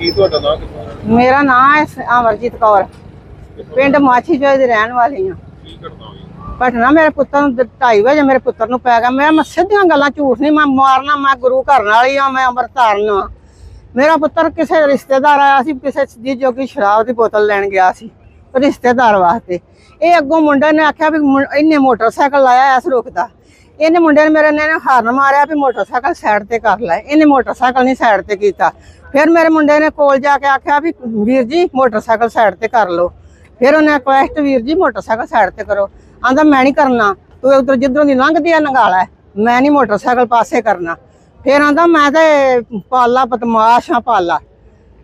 ਕੀ ਤੁਹਾਡਾ ਨਾਮ ਕਿੱਥੋਂ ਮੇਰਾ ਨਾਮ ਹੈ ਅਮਰਜੀਤ ਕੌਰ। ਪਿੰਡ ਮਾਛੀ ਚੋਏ ਦੀ ਰਹਿਣ ਵਾਲੀ ਹਾਂ। ਕੀ ਹੋਈ? ਮੇਰੇ ਪੁੱਤਰ ਨੂੰ 2:30 ਵਜੇ ਮੇਰੇ ਪੁੱਤਰ ਨੂੰ ਪੈ ਗਿਆ। ਮੈਂ ਮੈਂ ਸਿੱਧੀਆਂ ਗੱਲਾਂ ਝੂਠ ਨਹੀਂ ਮੈਂ ਮਾਰਨਾ ਮੈਂ ਗੁਰੂ ਘਰ ਵਾਲੀ ਆ ਮੈਂ ਅੰਮ੍ਰਿਤ ਧਾਰਨ ਆ ਮੇਰਾ ਪੁੱਤਰ ਕਿਸੇ ਰਿਸ਼ਤੇਦਾਰ ਆਇਆ ਸੀ ਕਿਸੇ ਦੀ ਜੋਗੀ ਸ਼ਰਾਬ ਦੀ ਬੋਤਲ ਲੈਣ ਗਿਆ ਸੀ ਰਿਸ਼ਤੇਦਾਰ ਵਾਸਤੇ। ਇਹ ਅੱਗੋਂ ਮੁੰਡੇ ਨੇ ਆਖਿਆ ਵੀ ਮੁੰ- ਇਹਨੇ ਮੋਟਰਸਾਈਕਲ ਲਾਇਆ ਐਸ ਰੁਕਦਾ ਇਹਨੇ ਮੁੰਡੇ ਨੇ ਮੇਰੇ ਨੇ ਹਾਰਨ ਮਾਰਿਆ ਵੀ ਮੋਟਰਸਾਈਕਲ ਸਾਈਡ ਤੇ ਕਰ ਲੈ। ਇਹਨੇ ਮੋਟਰਸਾਈਕਲ ਨਹੀਂ ਸਾਈਡ ਤੇ ਕੀਤਾ। ਫਿਰ ਮੇਰੇ ਮੁੰਡੇ ਨੇ ਕੋਲ ਜਾ ਕੇ ਆਖਿਆ ਵੀ ਵੀਰ ਜੀ, ਮੋਟਰਸਾਈਕਲ ਸਾਈਡ ਤੇ ਕਰ ਲਓ। ਫਿਰ ਉਹਨੇ ਕੁਐਸਟ ਵੀਰ ਜੀ, ਮੋਟਰਸਾਈਕਲ ਸਾਈਡ ਤੇ ਕਰੋ। ਆਂਦਾ ਮੈਂ ਨਹੀਂ ਕਰਨਾ। ਤੂੰ ਉਧਰ ਜਿੱਧਰੋਂ ਦੀ ਲੰਘਦੀ ਆ, ਨਗਾਲਾ। ਮੈਂ ਨਹੀਂ ਮੋਟਰਸਾਈਕਲ ਪਾਸੇ ਕਰਨਾ। ਫਿਰ ਆਂਦਾ ਮੈਂ ਤੇ ਪਾਲਾ ਬਦਮਾਸ਼ ਆ, ਪਾਲਾ।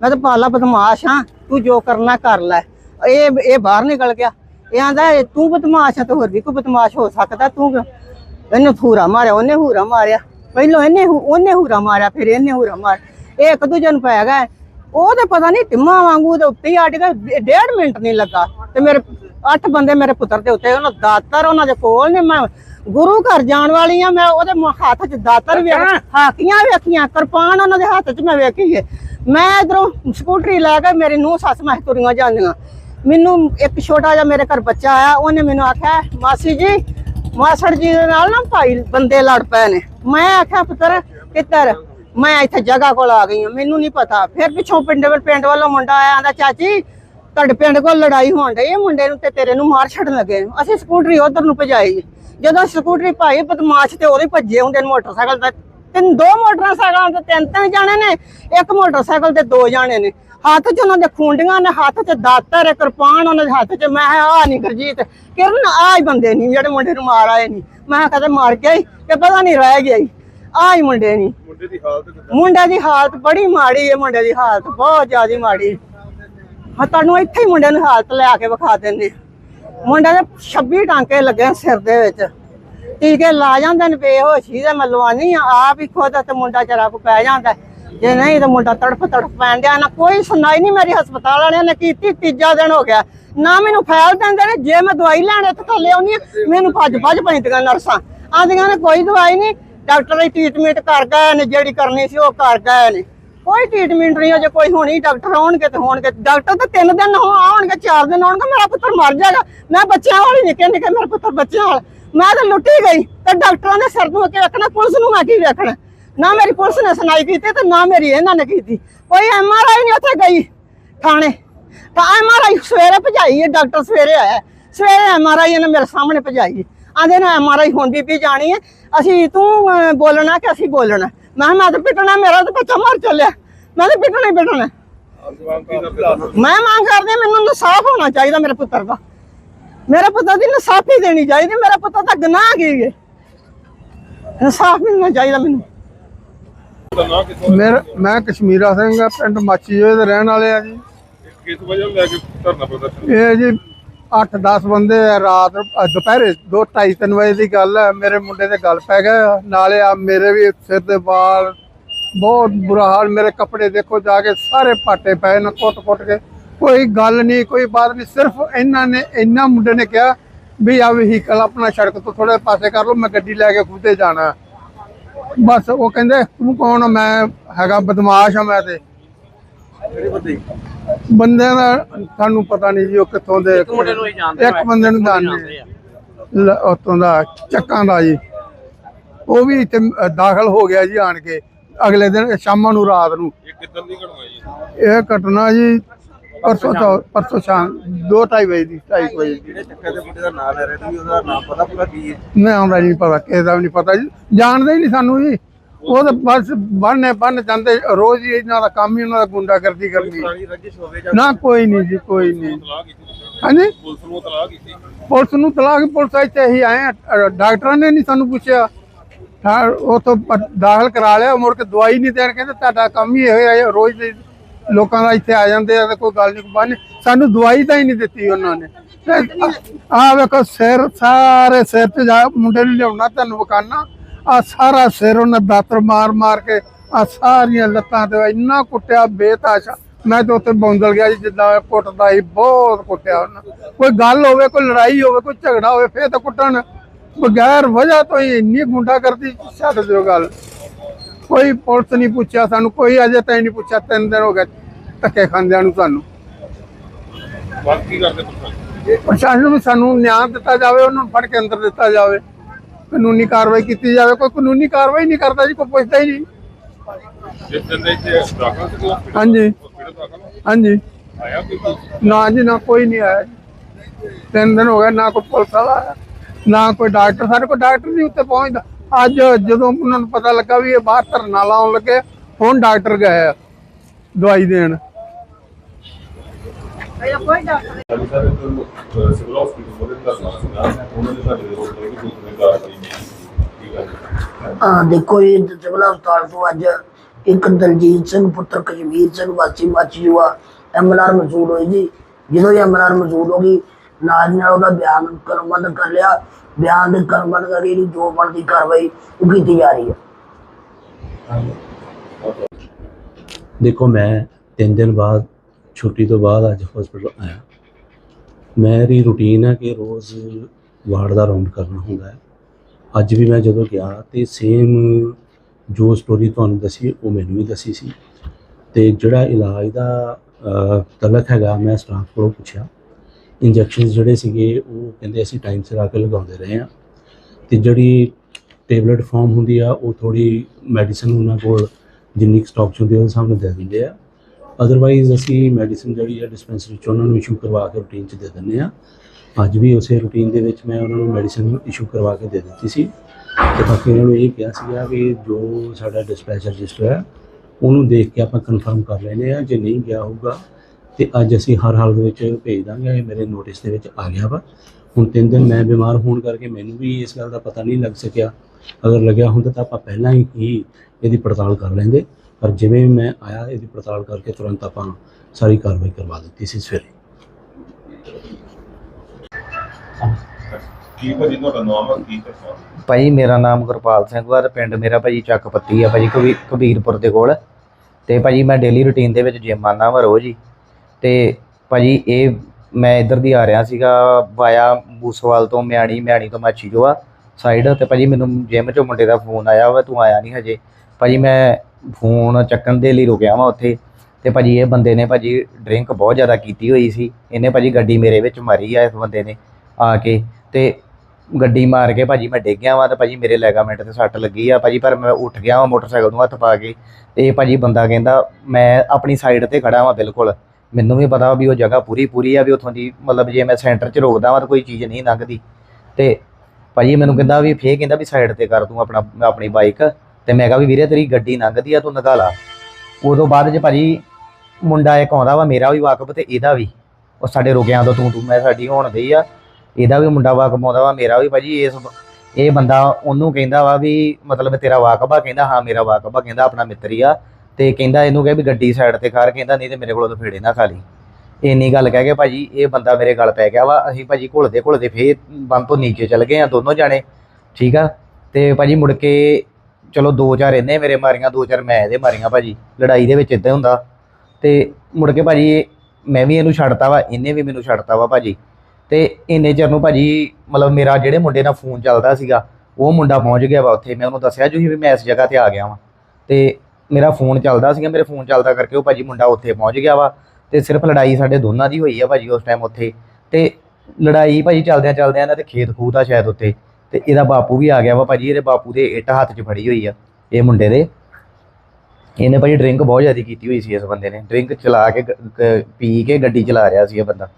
ਮੈਂ ਤਾਂ ਪਾਲਾ ਬਦਮਾਸ਼ ਆ। ਤੂੰ ਜੋ ਕਰਨਾ ਕਰ ਲੈ। ਇਹ ਇਹ ਬਾਹਰ ਨਿਕਲ ਗਿਆ। ਇਹ ਆਂਦਾ ਤੂੰ ਬਦਮਾਸ਼ ਆ ਤੇ ਹੋਰ ਵੀ ਕੋਈ ਬਦਮਾਸ਼ ਹੋ ਸਕਦਾ। ਤੂੰ ਕਿਉਂ? ਇਹਨੇ ਹੂਰਾ ਮਾਰਿਆ, ਉਹਨੇ ਹੂਰਾ ਮਾਰਿਆ। ਪਹਿਲਾਂ ਇਹਨੇ ਉਹਨੇ ਹੂਰਾ ਮਾਰਿਆ, ਫਿਰ ਇਹਨੇ ਹੂਰਾ ਮਾਰਿਆ। ਇਹ ਇੱਕ ਦੂਜੇ ਨੂੰ ਪੈ ਗਏ। ਉਹ ਤੇ ਪਤਾ ਨਹੀਂ ਟਿੰਮਾ ਵਾਂਗੂ ਦੇ ਉੱਤੇ ਹੀ ਡੇ- ਡੇਢ ਮਿੰਟ ਨਹੀਂ ਲੱਗਾ। ਤੇ ਮੇਰੇ ਅੱਠ ਬੰਦੇ ਮੇਰੇ ਪੁੱਤਰ ਦੇ ਉੱਤੇ ਉਹਨਾਂ ਦਾਤਰ ਉਹਨਾਂ ਦੇ ਕੋਲ ਨੇ। ਮੈਂ ਗੁਰੂ ਘਰ ਜਾਣ ਵਾਲੀ ਆ ਮੈਂ ਉਹਦੇ ਹੱਥ 'ਚ ਦਾਤਰ ਵੀ ਹਾਕੀਆਂ ਵੇਖੀਆਂ ਕਿਰਪਾਨ ਉਹਨਾਂ ਦੇ ਹੱਥ 'ਚ ਮੈਂ ਵੇਖੀ ਹੈ ਮੈਂ ਇਧਰੋਂ ਸਕੂਟਰੀ ਲੈ ਕੇ ਮੇਰੀ ਨੂੰਹ ਸੱਸ ਮੈਂ ਤੁਰੀਆਂ ਜਾਂਦੀਆਂ। ਮੈਨੂੰ ਇੱਕ ਛੋਟਾ ਜਿਹਾ ਮੇਰੇ ਘਰ ਬੱਚਾ ਆਇਆ ਉਹਨੇ ਮੈਨੂੰ ਆਖਿਆ ਮਾਸੀ ਜੀ ਮਾਸੜ ਜੀ ਦੇ ਨਾਲ ਨਾ ਭਾਈ ਬੰਦੇ ਲੜ ਪਏ ਨੇ। ਮੈਂ ਆਖਿਆ ਪੁੱਤਰ ਕਿੱਧਰ? ਮੈਂ ਇੱਥੇ ਜਗ੍ਹਾ ਕੋਲ ਆ ਗਈ ਹਾਂ, ਮੈਨੂੰ ਨਹੀਂ ਪਤਾ। ਫਿਰ ਪਿੱਛੋਂ ਪਿੰਡ ਵੱਲ ਪਿੰਡ ਵੱਲੋਂ ਮੁੰਡਾ ਆਇਆ, ਆਂਦਾ, ਚਾਚੀ, ਤੁਹਾਡੇ ਪਿੰਡ ਕੋਲ ਲੜਾਈ ਹੋਣ ਡਈ ਇਹ ਮੁੰਡੇ ਨੂੰ ਤੇ ਤੇਰੇ ਨੂੰ ਮਾਰ ਛੱਡਣ ਲੱਗੇ ਅਸੀਂ ਸਕੂਟਰੀ ਉਧਰ ਨੂੰ ਭਜਾਈ। ਜਦੋਂ ਸਕੂਟਰੀ ਭਾਈ ਬਦਮਾਸ਼ ਤੇ ਉਹਦੇ ਭੱਜੇ ਹੁੰਦੇ ਨੇ ਮੋਟਰਸਾਈਕਲ ਤੇ, ਤਿੰਨ ਦੋ ਮੋਟਰਸਾਈਕਲਾਂ ਤੇ ਤਿੰਨ ਤਿੰਨ ਜਾਣੇ ਨੇ, ਇੱਕ ਮੋਟਰਸਾਈਕਲ ਤੇ ਦੋ ਜਾਣੇ ਨੇ। ਹੱਥ 'ਚ ਉਹਨਾਂ ਦੇ ਖੁੰਡੀਆਂ ਨੇ, ਹੱਥ 'ਚ ਦਾਤਰ ਕਿਰਪਾਨ ਉਹਨਾਂ ਦੇ ਹੱਥ 'ਚ। ਮੈਂ ਆ ਨਹੀਂ ਗੁਰਜੀਤ, ਕਿਰਨ ਆ ਹੀ ਬੰਦੇ ਨਹੀਂ ਜਿਹੜੇ ਮੁੰਡੇ ਨੂੰ ਮਾਰ ਆਏ ਨਹੀਂ ਮੈਂ ਕਿਹਾ, ਕਦੇ ਮਾਰ ਕੇ ਆਈ ਤੇ ਪਤਾ ਨਹੀਂ ਰਹਿ ਗਿਆ ਹੀ ਆ ਹੀ ਮੁੰਡੇ ਨਹੀਂ ਮੁੰਡੇ ਦੀ ਹਾਲਤ ਮੁੰਡੇ ਦੀ ਹਾਲਤ ਬੜੀ ਮਾੜੀ ਹੈ ਮੁੰਡੇ ਦੀ ਹਾਲਤ ਬਹੁਤ ਜ਼ਿਆਦਾ ਮਾੜੀ। ਹਾਂ ਤੁਹਾਨੂੰ ਇੱਥੇ ਹੀ ਮੁੰਡੇ ਨੂੰ ਹਾਲਤ ਲੈ ਕੇ ਵਿਖਾ ਦਿੰਦੇ। ਮੁੰਡੇ ਦੇ 26 ਟਾਂਕੇ ਲੱਗੇ ਸਿਰ ਦੇ ਵਿੱਚ। ਟੀਕੇ ਲਾ ਜਾਂਦੇ ਨੇ ਬੇਹੋਸ਼ੀ ਦੇ ਮੈਂ ਲਵਾਨੀ ਆ ਆਪ ਹੀ ਖੁਦ ਤੇ ਮੁੰਡਾ ਕੋ ਪੈ ਜਾਂਦਾ। ਜੇ ਨਹੀਂ ਤਾਂ ਮੁੰਡਾ ਤੜਫ ਤੜਫ ਪੈਣ ਡਿਆ। ਨਾ ਕੋਈ ਸੁਣਾਈ ਨਹੀਂ ਮੇਰੀ ਹਸਪਤਾਲ ਵਾਲਿਆਂ ਨੇ ਕੀਤੀ ਤੀਜਾ ਦਿਨ ਹੋ ਗਿਆ। ਨਾ ਮੈਨੂੰ ਫੈਲ ਦਿੰਦੇ ਨੇ। ਜੇ ਮੈਂ ਦਵਾਈ ਲੈਣ ਇੱਥੇ ਥੱਲੇ ਆਉਣੀ ਮੈਨੂੰ ਭੱਜ ਭੱਜ ਪੈਂਦੀਆਂ ਨਰਸਾਂ। ਆਂਦੀਆਂ ਨੇ ਕੋਈ ਦਵਾਈ ਨਹੀਂ ਡਾਕਟਰ ਦੀ ਟ੍ਰੀਟਮੈਂਟ ਕਰ ਗਏ ਨੇ, ਜਿਹੜੀ ਕਰਨੀ ਸੀ ਉਹ ਕਰ ਗਏ ਨੇ। ਕੋਈ ਟ੍ਰੀਟਮੈਂਟ ਨਹੀਂ, ਅਜੇ ਕੋਈ ਹੋਣੀ, ਡਾਕਟਰ ਆਉਣਗੇ ਤੇ ਹੋਣਗੇ। ਡਾਕਟਰ ਤਾਂ ਤਿੰਨ ਦਿਨ ਹੋ ਆਉਣਗੇ, ਚਾਰ ਦਿਨ ਆਉਣਗੇ, ਮੇਰਾ ਪੁੱਤਰ ਮਰ ਜਾਏਗਾ। ਮੈਂ ਬੱਚਿਆਂ ਵਾਲੀ ਨਿੱਕੇ ਨਿੱਕੇ ਮੇਰਾ ਪੁੱਤਰ ਬੱਚਿਆਂ ਵਾਲਾ। ਮੈਂ ਤਾਂ ਲੁੱਟੀ ਗਈ, ਤੇ ਡਾਕਟਰਾਂ ਨੇ ਸਿਰ ਨੂੰ ਕੀ ਵੇਖਣਾ, ਪੁਲਿਸ ਨੂੰ ਮੈਂ ਕੀ ਵੇਖਣਾ? ਨਾ ਮੇਰੀ ਪੁਲਿਸ ਨੇ ਸੁਣਾਈ ਕੀਤੀ ਤੇ ਨਾ ਮੇਰੀ ਇਹਨਾਂ ਨੇ ਕੀਤੀ। ਕੋਈ ਐਮ ਆਰ ਆਈ ਨਹੀਂ ਉੱਥੇ ਗਈ ਥਾਣੇ। ਤਾਂ ਐਮ ਆਰ ਆਈ ਸਵੇਰੇ ਭਜਾਈ ਹੈ, ਡਾਕਟਰ ਸਵੇਰੇ ਆਇਆ। ਸਵੇਰੇ ਐਮ ਆਰ ਆਈ ਇਹਨੇ ਮੇਰੇ ਸਾਹਮਣੇ ਭਜਾਈ। ਆਂਦੇ ਨੇ ਆਈ ਹੁਣ ਬੀਬੀ ਜਾਣੀ ਹੈ। ਅਸੀਂ ਤੂੰ ਬੋਲਣਾ ਕਿ ਅਸੀਂ ਬੋਲਣਾ? ਮੈਂ ਮੈਂ ਤਾਂ ਪਿੱਟਣਾ ਮੇਰਾ ਤਾਂ ਬੱਚਾ ਮਰ ਚੱਲਿਆ। ਮੈਂ ਤਾਂ ਪਿੱਟਣਾ ਹੀ ਪਿੱਟਣਾ। ਮੈਂ ਮੰਗ ਕਰਦੀ ਮੈਨੂੰ ਇਨਸਾਫ ਹੋਣਾ ਚਾਹੀਦਾ ਮੇਰੇ ਪੁੱਤਰ ਦਾ। ਮੇਰੇ ਪੁੱਤਰ ਦੀ ਇਨਸਾਫੀ ਦੇਣੀ ਚਾਹੀਦੀ। ਮੇਰੇ ਪੁੱਤਰ ਦਾ ਗੁਨਾਹ ਕੀ ਹੈ? ਇਨਸਾਫ ਮਿਲਣਾ ਚਾਹੀਦਾ ਮੈਨੂੰ। ਮੇਰਾ ਮੈਂ ਕਸ਼ਮੀਰਾ ਸਿੰਘ ਆ ਪਿੰਡ ਮਾਚੀਜੋਏ ਦੇ ਰਹਿਣ ਵਾਲੇ ਆ ਜੀ। ਕਿਸ ਵਜ੍ਹਾ ਲੈ ਕੇ ਧਰਨਾ ਪ੍ਰਦਰਸ਼ਨ ਇਹ ਜੀ 8-10 ਬੰਦੇ ਆ ਰਾਤ ਅ, ਦੁਪਹਿਰੇ 2:30 ਵਜੇ ਦੀ ਗੱਲ ਹੈ ਮੇਰੇ ਮੁੰਡੇ ਦੇ ਗੱਲ ਪੈ ਗਿਆ ਨਾਲੇ ਆ ਮੇਰੇ ਵੀ ਸਿਰ ਦੇ ਵਾਲ ਬਹੁਤ ਬੁਰਾ ਹਾਲ ਮੇਰੇ ਕੱਪੜੇ ਦੇਖੋ ਜਾ ਕੇ ਸਾਰੇ ਪਾਟੇ ਪਏ ਨੇ ਕੁੱਟ-ਕੁੱਟ ਕੇ। ਕੋਈ ਗੱਲ ਨਹੀਂ ਕੋਈ ਬਾਤ ਨਹੀਂ ਸਿਰਫ ਇਹਨਾਂ ਨੇ ਇੰਨਾ ਮੁੰਡੇ ਨੇ ਕਿਹਾ ਵੀ ਆ ਵਹੀਕਲ ਆਪਣਾ ਸੜਕ ਤੋਂ ਥੋੜੇ ਪਾਸੇ ਕਰ ਲਓ ਮੈਂ ਗੱਡੀ ਲੈ ਕੇ ਖੁਦੇ ਜਾਣਾ। ਬਸ ਉਹ ਕਹਿੰਦੇ ਤੂੰ ਕੌਣ ਮੈਂ ਹੈਗਾ ਬਦਮਾਸ਼ ਆ ਮੈਂ ਤੇ। ਬੰਦਿਆਂ ਦਾ ਸਾਨੂੰ ਪਤਾ ਨਹੀਂ ਜੀ ਉਹ ਕਿੱਥੋਂ ਦੇ ਇੱਕ ਬੰਦੇ ਨੂੰ ਇੱਕ ਬੰਦੇ ਨੂੰ ਜਾਣਦੇ ਲ- ਉੱਥੋਂ ਦਾ ਚੱਕਾਂ ਦਾ ਜੀ। ਉਹ ਵੀ ਇੱਥੇ ਅ, ਦਾਖਲ ਹੋ ਗਿਆ ਜੀ ਆਣ ਕੇ। ਅਗਲੇ ਦਿਨ ਸ਼ਾਮਾਂ ਨੂੰ ਰਾਤ ਨੂੰ। ਇਹ ਕਿੱਦਾਂ ਦੀ ਘਟਨਾ ਜੀ? ਇਹ ਘਟਨਾ ਜੀ ਪਰਸੋਂ ਚੌ- ਪਰਸੋਂ ਸ਼ਾਮ 2:30 ਵਜੇ ਦੀ 2:30 ਵਜੇ ਦੀ। ਜਿਹੜੇ ਚੱਕਰ ਦੇ ਮੁੰਡੇ ਦਾ ਨਾਮ ਲੈ ਰਹੇ ਤੁਸੀਂ ਉਹਦਾ ਨਾਮ ਪਤਾ ਪੂਰਾ ਕੀ ਹੈ? ਮੈਂ ਆਉਂਦਾ ਨਹੀਂ ਪਤਾ ਕਿਸੇ ਦਾ ਵੀ ਨਹੀਂ ਪਤਾ ਜੀ। ਜਾਣਦੇ ਹੀ ਨਹੀਂ ਸਾਨੂੰ ਜੀ। ਉਹ ਤਾਂ ਬਸ ਬੰਨੇ ਬੰਨ ਜਾਂਦੇ ਰੋਜ਼ ਹੀ ਇਹਨਾਂ ਦਾ ਕੰਮ ਹੀ ਉਹਨਾਂ ਦਾ ਗੁੰਡਾਗਰਦੀ ਕਰਨੀ। ਨਾ ਕੋਈ ਨਹੀਂ ਜੀ ਕੋਈ ਨਹੀਂ। ਹਾਂਜੀ? ਪੁਲਿਸ ਨੂੰ ਤਲਾਕ ਕੀਤੀ? ਪੁਲਿਸ ਨੂੰ ਤਲਾਕ ਪੁਲਿਸ ਇੱਥੇ ਹੀ ਆਏ ਆ ਡਾਕਟਰਾਂ ਨੇ ਨਹੀਂ ਸਾਨੂੰ ਪੁੱਛਿਆ। ਹਾਂ ਉਹ ਤੋਂ ਪ- ਦਾਖਲ ਕਰਾ ਲਿਆ ਮੁੜ ਕੇ ਦਵਾਈ ਨਹੀਂ ਦੇਣ ਕਹਿੰਦੇ ਤੁਹਾਡਾ ਕੰਮ ਹੀ ਇਹੋ ਹੈ ਰੋਜ਼ ਦੇ ਲੋਕਾਂ ਦਾ ਇੱਥੇ ਆ ਜਾਂਦੇ ਆ ਤੇ ਕੋਈ ਗੱਲ ਨਹੀਂ ਕੋਈ ਨਹੀਂ। ਸਾਨੂੰ ਦਵਾਈ ਤਾਂ ਹੀ ਨਹੀਂ ਦਿੱਤੀ ਉਹਨਾਂ ਨੇ। ਆ ਵੇਖੋ ਸਿਰ ਸਾਰੇ ਸਿਰ ਤੇ ਜਾ ਮੁੰਡੇ ਨੂੰ ਲਿਆਉਣਾ ਤੁਹਾਨੂੰ ਵਿਖਾਣਾ ਆ ਸਾਰਾ ਸਿਰ ਉਹਨਾਂ ਦਾਤਰ ਮਾਰ ਮਾਰ ਕੇ ਆ ਸਾਰੀਆਂ ਲੱਤਾਂ ਤੇ ਇੰਨਾ ਕੁੱਟਿਆ ਬੇਤਾਸ਼ਾ ਮੈਂ ਤਾਂ ਉੱਥੇ ਬੌਂਦਲ ਗਿਆ ਜੀ ਜਿੱਦਾਂ ਕੁੱਟਦਾ ਸੀ ਬਹੁਤ ਕੁੱਟਿਆ ਉਹਨਾਂ। ਕੋਈ ਗੱਲ ਹੋਵੇ ਕੋਈ ਲੜਾਈ ਹੋਵੇ ਕੋਈ ਝਗੜਾ ਹੋਵੇ ਫੇਰ ਤਾਂ ਕੁੱਟਣ। ਬਗੈਰ ਵਜ੍ਹਾ ਤੋਂ ਹੀ ਇੰਨੀ ਗੁੰਡਾ ਕਰਦੀ ਛੱਡ ਦਿਓ ਗੱਲ। ਕੋਈ ਪੁਲਿਸ ਨਹੀਂ ਪੁੱਛਿਆ ਸਾਨੂੰ ਕੋਈ ਅਜੇ ਤਾਈਂ ਨਹੀਂ ਪੁੱਛਿਆ ਤਿੰਨ ਦਿਨ ਹੋ ਗਏ ਧੱਕੇ ਖਾਂਦਿਆਂ ਨੂੰ ਸਾਨੂੰ। ਬਾਕੀ ਕਰਦੇ ਪ੍ਰਸ਼ਾਸਨ ਪ੍ਰਸ਼ਾਸਨ ਨੂੰ ਸਾਨੂੰ ਨਿਆਂ ਦਿੱਤਾ ਜਾਵੇ ਉਹਨਾਂ ਨੂੰ ਫੜ ਕੇ ਅੰਦਰ ਦਿੱਤਾ ਜਾਵੇ। ਕਾਨੂੰਨੀ ਕਾਰਵਾਈ ਕੀਤੀ ਜਾਵੇ ਕੋਈ ਕਾਨੂੰਨੀ ਕਾਰਵਾਈ ਨਹੀਂ ਕਰਦਾ ਜੀ ਕੋਈ ਪੁੱਛਦਾ ਹੀ ਨਹੀਂ। ਜਿਸ ਦਿਨ ਦੇ ਇੱਥੇ ਦਾਖਲ ਸੀ hospital ਹਾਂਜੀ। hospital ਦਾਖਲ ਹੋ? ਹਾਂਜੀ। ਆਇਆ ਕੋਈ ਤਾਂ ਨਾ ਜੀ ਨਾ ਕੋਈ ਨਹੀਂ ਆਇਆ ਜੀ। ਤਿੰਨ ਦਿਨ ਹੋ ਗਏ ਨਾ ਕੋਈ ਪੁਲਿਸ ਵਾਲਾ ਆਇਆ ਨਾ ਕੋਈ ਡਾਕਟਰ। ਸਾਡੇ ਕੋਲ ਡਾਕਟਰ ਨਹੀਂ ਉੱਤੇ ਪਹੁੰਚਦਾ। ਅੱਜ ਜਦੋਂ ਉਹਨਾਂ ਨੂੰ ਪਤਾ ਲੱਗਾ ਵੀ ਇਹ ਬਾਹਰ ਧਰਨਾ ਲਾਉਣ ਲੱਗੇ ਹੁਣ ਡਾਕਟਰ ਗਏ ਆ ਦਵਾਈ ਦੇਣ। ਦੇ ਦੇ ਦੀ ਹਾਂ ਦੇਖੋ ਇਹ ਸਿਵਲ ਹਸਪਤਾਲ ਤੋਂ ਅੱਜ। ਇੱਕ ਦਲਜੀਤ ਸਿੰਘ ਪੁੱਤਰ ਕਸ਼ਮੀਰ ਸਿੰਘ ਵਾਸੀ ਮਾਚੀਵਾ ਐਮਐਲਆਰ ਮਸੂਲ ਹੋਈ ਜੀ। ਜਦੋਂ ਇਹ ਐਮਐਲਆਰ ਮਸੂਲ ਹੋ ਗਈ ਨਾਲ ਦੀ ਨਾਲ ਉਹਦਾ ਬਿਆਨ ਕਲਮਬੰਦ ਕਰ ਲਿਆ। ਬਿਆਨ ਦੇ ਕਲਮਬੰਦ ਕਰਕੇ ਜਿਹੜੀ ਜੋ ਬਣਦੀ ਕਾਰਵਾਈ ਉਹ ਕੀਤੀ ਜਾ ਰਹੀ ਹੈ। ਦੇਖੋ ਮੈਂ ਤਿੰਨ ਦਿਨ ਬਾਅਦ ਛੁੱਟੀ ਤੋਂ ਬਾਅਦ ਅੱਜ ਹਸਪੀਟਲ ਆਇਆ। ਮੇਰੀ ਰੂਟੀਨ ਹੈ ਕਿ ਰੋਜ਼ ਵਾਰਡ ਦਾ ਰਾਉਂਡ ਕਰਨਾ ਹੁੰਦਾ ਹੈ। ਅੱਜ ਵੀ ਮੈਂ ਜਦੋਂ ਗਿਆ ਤੇ ਸੇਮ ਜੋ ਸਟੋਰੀ ਤੁਹਾਨੂੰ ਦੱਸੀ ਉਹ ਮੈਨੂੰ ਵੀ ਦੱਸੀ ਸੀ। ਤੇ ਜਿਹੜਾ ਇਲਾਜ ਦਾ ਤਲਕ ਹੈਗਾ ਮੈਂ ਸਟਾਫ ਕੋਲੋਂ ਪੁੱਛਿਆ। ਇੰਜੈਕਸ਼ਨ ਜਿਹੜੇ ਸੀਗੇ ਉਹ ਕਹਿੰਦੇ ਅਸੀਂ ਟਾਈਮ ਸਿਰ ਆ ਕੇ ਲਗਾਉਂਦੇ ਰਹੇ ਆ ਤੇ ਜਿਹੜੀ ਟੇਬਲੇਟ ਫਾਰਮ ਹੁੰਦੀ ਆ ਉਹ ਥੋੜੀ ਮੈਡੀਸਨ ਉਹਨਾਂ ਕੋਲ ਜਿੰਨੀ ਸਟਾਕ ਚ ਹੁੰਦੀ ਆ, ਉਹਦੇ ਸਾਹਮਣੇ ਦੇ ਦਿੰਦੇ ਆ। ਅਦਰਵਾਈਜ਼ ਅਸੀਂ ਮੈਡੀਸਨ ਜਿਹੜੀ ਆ ਡਿਸਪੈਂਸਰੀ ਚ ਉਹਨਾਂ ਨੂੰ ਇਸ਼ੂ ਕਰਵਾ ਕੇ ਰੂਟੀਨ ਚ ਦੇ ਦਿੰਦੇ ਆ ਅੱਜ ਵੀ ਉਸੇ ਰੂਟੀਨ ਦੇ ਵਿੱਚ ਮੈਂ ਉਹਨਾਂ ਨੂੰ ਮੈਡੀਸਨ ਇਸ਼ੂ ਕਰਵਾ ਕੇ ਦੇ ਦਿੱਤੀ ਸੀ। ਤੇ ਬਾਕੀ ਉਹਨਾਂ ਨੂੰ ਇਹ ਕਿਹਾ ਸੀਗਾ ਵੀ ਜੋ ਸਾਡਾ ਡਿਸਪੈਚ ਰਜਿਸਟਰ ਹੈ, ਉਹਨੂੰ ਦੇਖ ਕੇ ਆਪਾਂ ਕਨਫਰਮ ਕਰ ਲੈਨੇ ਆ ਜੇ ਨਹੀਂ ਗਿਆ ਹੋਊਗਾ, ਤੇ ਅੱਜ ਅਸੀਂ ਹਰ ਹਾਲ ਦੇ ਵਿੱਚ ਭੇਜ ਦਾਂਗੇ, ਇਹ ਮੇਰੇ ਨੋਟਿਸ ਦੇ ਵਿੱਚ ਆ ਗਿਆ ਵਾ। ਹੁਣ ਤਿੰਨ ਦਿਨ ਮੈਂ ਬਿਮਾਰ ਹੋਣ ਕਰਕੇ ਮੈਨੂੰ ਵੀ ਇਸ ਗੱਲ ਦਾ ਪਤਾ ਨਹੀਂ ਲੱਗ ਸਕਿਆ। ਅਗਰ ਲੱਗਿਆ ਹੁੰਦਾ ਤਾਂ ਆਪਾਂ ਪਹਿਲਾਂ ਹੀ ਇਹਦੀ ਪੜਤਾਲ ਕਰ ਲੈਂਦੇ। ਪਰ ਜਿਵੇਂ ਮੈਂ ਆਇਆ ਇਹਦੀ ਪੜਤਾਲ ਕਰਕੇ ਤੁਰੰਤ ਆਪਾਂ ਸਾਰੀ ਕਾਰਵਾਈ ਕਰਵਾ ਦਿੱਤੀ ਸੀ ਸਵੇਰੇ। ਕੀ ਭਾਜੀ ਤੁਹਾਡਾ ਨਾਮ ਕੀ ਕਰਨਾ ਭਾਈ ਮੇਰਾ ਨਾਮ ਗੁਰਪਾਲ ਸਿੰਘ ਵਾ ਤੇ ਪਿੰਡ ਮੇਰਾ ਭਾਜੀ ਚੱਕ ਪੱਤੀ ਆ ਭਾਜੀ ਕਬੀ- ਕਬੀਰਪੁਰ ਦੇ ਕੋਲ। ਤੇ ਭਾਜੀ ਮੈਂ ਡੇਲੀ ਰੁਟੀਨ ਦੇ ਵਿੱਚ ਜਿਮ ਆਉਂਦਾ ਵਾ ਰੋਜ਼ ਹੀ। ਤੇ ਭਾਜੀ ਇਹ ਮੈਂ ਇੱਧਰ ਦੀ ਆ ਰਿਹਾ ਸੀਗਾ ਵਾਇਆ ਬੂਸਵਾਲ ਤੋਂ ਮਿਆਣੀ ਮਿਆਣੀ ਤੋਂ ਮਾਛੀ ਜੋ ਆ ਸਾਈਡ ਤੇ ਭਾਜੀ ਮੈਨੂੰ ਜਿਮ ਚੋਂ ਮੁੰਡੇ ਦਾ ਫੋਨ ਆਇਆ ਵਾ ਤੂੰ ਆਇਆ ਨਹੀਂ ਹਜੇ। ਭਾਜੀ ਮੈਂ ਫੋਨ ਚੱਕਣ ਦੇ ਲਈ ਰੁਕਿਆ ਵਾਂ ਉੱਥੇ। ਤੇ ਭਾਜੀ ਇਹ ਬੰਦੇ ਨੇ ਭਾਜੀ ਡਰਿੰਕ ਬਹੁਤ ਜ਼ਿਆਦਾ ਕੀਤੀ ਹੋਈ ਸੀ। ਇਹਨੇ ਭਾਜੀ ਗੱਡੀ ਮੇਰੇ ਵਿੱਚ ਮਾਰੀ ਆ ਇਸ ਬੰਦੇ ਨੇ ਆ ਕੇ। ਤੇ ਗੱਡੀ ਮਾਰ ਕੇ ਭਾਜੀ ਮੈਂ ਡਿੱਗ ਗਿਆ ਵਾਂ ਤੇ ਭਾਜੀ ਮੇਰੇ ਲੈਗਾਮੈਂਟ ਤੇ ਸੱਟ ਲੱਗੀ ਆ ਭਾਜੀ, ਪਰ ਮੈਂ ਉੱਠ ਗਿਆ ਵਾਂ ਮੋਟਰਸਾਈਕਲ ਨੂੰ ਹੱਥ ਪਾ ਕੇ। ਤੇ ਇਹ ਭਾਜੀ ਬੰਦਾ ਕਹਿੰਦਾ, ਮੈਂ ਆਪਣੀ ਸਾਈਡ ਤੇ ਖੜਾ ਵਾਂ ਬਿਲਕੁਲ। ਮੈਨੂੰ ਵੀ ਪਤਾ ਵੀ ਉਹ ਜਗ੍ਹਾ ਪੂਰੀ ਪੂਰੀ ਆ ਵੀ ਉੱਥੋਂ ਦੀ, ਮਤਲਬ ਜੇ ਮੈਂ ਸੈਂਟਰ 'ਚ ਰੋਕਦਾ ਵਾਂ ਤਾਂ ਕੋਈ ਚੀਜ਼ ਨਹੀਂ ਲੰਘਦੀ। ਤੇ ਭਾਜੀ ਮੈਨੂੰ ਕਹਿੰਦਾ ਵੀ, ਫੇਰ ਕਹਿੰਦਾ ਵੀ ਸਾਈਡ ਤੇ ਕਰ ਤੂੰ ਆਪਣਾ, ਆਪਣੀ ਬਾਈਕ ਤੇ ਮੈਂ ਕਿਹਾ ਵੀ ਵੀਰੇ ਤੇਰੀ ਗੱਡੀ ਲੰਘਦੀ ਆ, ਤੂੰ ਨਗਾ ਲਾ। ਉਦੋਂ ਬਾਅਦ 'ਚ ਭਾਜੀ ਮੁੰਡਾ ਇੱਕ ਆਉਂਦਾ ਵਾ, ਮੇਰਾ ਵੀ ਵਾਕਫ ਤੇ ਇਹਦਾ ਵੀ। ਉਹ ਸਾਡੇ ਰੁਕਿਆਂ ਤੋਂ ਤੂੰ ਤੂੰ ਮੈਂ ਸਾਡੀ ਹੋਣ ਗਈ ਆ। ਇਹਦਾ ਵੀ ਮੁੰਡਾ ਵਾਕਫ ਆਉਂਦਾ ਵਾ, ਮੇਰਾ ਵੀ ਭਾਜੀ ਇਸ ਇਹ ਬੰਦਾ ਉਹਨੂੰ ਕਹਿੰਦਾ ਵਾ ਵੀ ਮਤਲਬ ਤੇਰਾ ਵਾਕਫ ਆ, ਕਹਿੰਦਾ ਹਾਂ ਮੇਰਾ ਵਾਕਫ ਆ, ਕਹਿੰਦਾ ਆਪਣਾ ਮਿੱਤਰ ਹੀ ਆ। ਤੇ ਕਹਿੰਦਾ ਇਹਨੂੰ ਕਹੇ ਵੀ ਗੱਡੀ ਸਾਈਡ ਤੇ ਕਰ ਕਹਿੰਦਾ ਨਹੀਂ ਤੇ ਮੇਰੇ ਕੋਲੋਂ ਤਾਂ ਫੇੜੇ ਨਾ ਖਾ ਲਈ। ਇੰਨੀ ਗੱਲ ਕਹਿ ਕੇ ਭਾਜੀ ਇਹ ਬੰਦਾ ਮੇਰੇ ਗਲ ਪੈ ਗਿਆ ਵਾ। ਅਸੀਂ ਭਾਜੀ ਘੁਲਦੇ ਘੁਲਦੇ ਫੇਰ ਬੰਦ ਤੋਂ ਨੀਚੇ ਚੱਲ ਗਏ ਆ, ਦੋਨੋਂ ਜਾਣੇ। ਠੀਕ ਆ? ਤੇ ਭਾਜੀ ਮੁੜ ਕੇ ਚਲੋ ਦੋ ਚਾਰ ਇਹਨੇ ਮੇਰੇ ਮਾਰੀਆਂ, ਦੋ ਚਾਰ ਮੈਂ ਇਹਦੇ ਮਾਰੀਆਂ ਭਾਜੀ। ਲੜਾਈ ਦੇ ਵਿੱਚ ਇਦਾਂ ਹੁੰਦਾ। ਤੇ ਮੁੜ ਕੇ ਭਾਜੀ ਇਹ- ਮੈਂ ਵੀ ਇਹਨੂੰ ਛੱਡਤਾ ਵਾ, ਇਹਨੇ ਵੀ ਮੈਨੂੰ ਛੱਡਤਾ ਵਾ ਭਾਜੀ। ਤੇ ਇੰਨੇ ਚਿਰ ਨੂੰ ਭਾਜੀ, ਮਤਲਬ ਮੇਰਾ ਜਿਹੜੇ ਮੁੰਡੇ ਨਾਲ ਫੋਨ ਚੱਲਦਾ ਸੀਗਾ, ਉਹ ਮੁੰਡਾ ਪਹੁੰਚ ਗਿਆ ਵਾ ਉੱਥੇ। ਮੈਂ ਉਹਨੂੰ ਦੱਸਿਆ ਜੂ ਸੀ ਵੀ ਮੈਂ ਇਸ ਜਗ੍ਹਾ ਤੇ ਆ ਗਿਆ ਵਾਂ। ਤੇ ਮੇਰਾ ਫੋਨ ਚੱਲਦਾ ਸੀਗਾ, ਮੇਰੇ ਫੋਨ ਚੱਲਦਾ ਕਰਕੇ ਉਹ ਭਾਜੀ ਮੁੰਡਾ ਉੱਥੇ ਪਹੁੰਚ ਗਿਆ ਵਾ। ਤੇ ਸਿਰਫ ਲੜਾਈ ਸਾਡੇ ਦੋਨਾਂ ਦੀ ਹੋਈ ਆ ਭਾਜੀ ਉਸ ਟਾਈਮ ਉੱਥੇ। ਤੇ ਲੜਾਈ ਭਾਜੀ ਚੱਲਦਿਆਂ ਚੱਲਦਿਆਂ ਇਹਨਾਂ ਤੇ ਖੇਤ ਖੂਤ ਆ ਸ਼ਾਇਦ ਉੱਥੇ। ਤੇ ਇਹਦਾ ਬਾਪੂ ਵੀ ਆ ਗਿਆ ਵਾ ਭਾਜੀ ਇਹਦੇ ਬਾਪੂ ਦੇ ਇੱਟ ਹੱਥ 'ਚ ਫੜੀ ਹੋਈ ਆ ਇਹ ਮੁੰਡੇ ਦੇ। ਇਹਨੇ ਭਾਜੀ ਡਰਿੰਕ ਬਹੁਤ ਜ਼ਿਆਦਾ ਕੀਤੀ ਹੋਈ ਸੀ ਇਸ ਬੰਦੇ ਨੇ। ਡਰਿੰਕ ਚਲਾ ਕੇ ਪੀ ਕੇ ਗੱਡੀ ਚਲਾ ਰਿਹਾ ਸੀ ਇਹ ਬੰਦਾ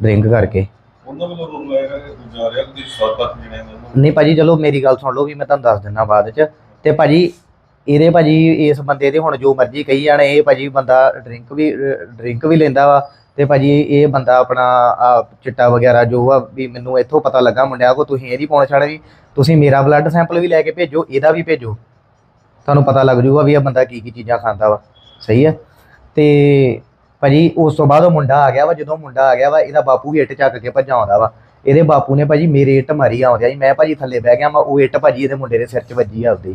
ਡਰਿੰਕ ਕਰਕੇ। ਉਹਨਾਂ ਵੱਲੋਂ ਰੋਲ ਲਾਇਆ ਜਾ ਰਿਹਾ ਕਿ 7-8 ਜਣੇ ਨੇ ਉਹਨਾਂ ਨਹੀਂ ਭਾਜੀ ਚਲੋ ਮੇਰੀ ਗੱਲ ਸੁਣ ਲਓ ਵੀ ਮੈਂ ਤੁਹਾਨੂੰ ਦੱਸ ਦਿੰਦਾ ਬਾਅਦ ਚ। ਤੇ ਭਾਜੀ ਇਹਦੇ ਭਾਜੀ ਇਸ ਬੰਦੇ ਦੇ ਹੁਣ ਜੋ ਮਰਜ਼ੀ ਕਹੀ ਜਾਣ ਇਹ ਭਾਜੀ ਬੰਦਾ ਡਰਿੰਕ ਵੀ ਡਰਿੰਕ ਵੀ ਲੈਂਦਾ ਵਾ। ਤੇ ਭਾਜੀ ਇਹ ਬੰਦਾ ਆਪਣਾ ਚਿੱਟਾ ਵਗੈਰਾ ਜੋ ਆ ਵੀ ਮੈਨੂੰ ਇੱਥੋਂ ਪਤਾ ਲੱਗਾ ਮੁੰਡਿਆਂ ਕੋ, ਤੁਸੀਂ ਇਹਦੀ ਪਹੁੰਚ ਛੱਡ ਵੀ, ਤੁਸੀਂ ਮੇਰਾ ਬਲੱਡ ਸੈਂਪਲ ਵੀ ਲੈ ਕੇ ਭੇਜੋ, ਇਹਦਾ ਵੀ ਭੇਜੋ। ਤੁਹਾਨੂੰ ਪਤਾ ਲੱਗ ਜੂਗਾ ਵੀ ਇਹ ਬੰਦਾ ਕੀ ਕੀ ਚੀਜ਼ਾਂ ਖਾਂਦਾ ਵਾ। ਸਹੀ ਹੈ ਤੇ ਭਾਜੀ ਉਸ ਤੋਂ ਬਾਅਦ ਉਹ ਮੁੰਡਾ ਆ ਗਿਆ ਵਾ, ਜਦੋਂ ਮੁੰਡਾ ਆ ਗਿਆ ਵਾ, ਇਹਦਾ ਬਾਪੂ ਵੀ ਇੱਟ ਚੱਕ ਕੇ ਭੱਜਾ ਆਉਂਦਾ ਵਾ। ਇਹਦੇ ਬਾਪੂ ਨੇ ਭਾਜੀ ਮੇਰੇ ਇੱਟ ਮਾਰੀ ਆਉਂਦਿਆ ਜੀ ਮੈਂ ਭਾਜੀ ਥੱਲੇ ਬਹਿ ਗਿਆ ਮੈਂ ਉਹ ਇੱਟ ਭਾਜੀ ਇਹਦੇ ਮੁੰਡੇ ਦੇ ਸਿਰ 'ਚ ਵੱਜੀ ਆ ਉਹਦੇ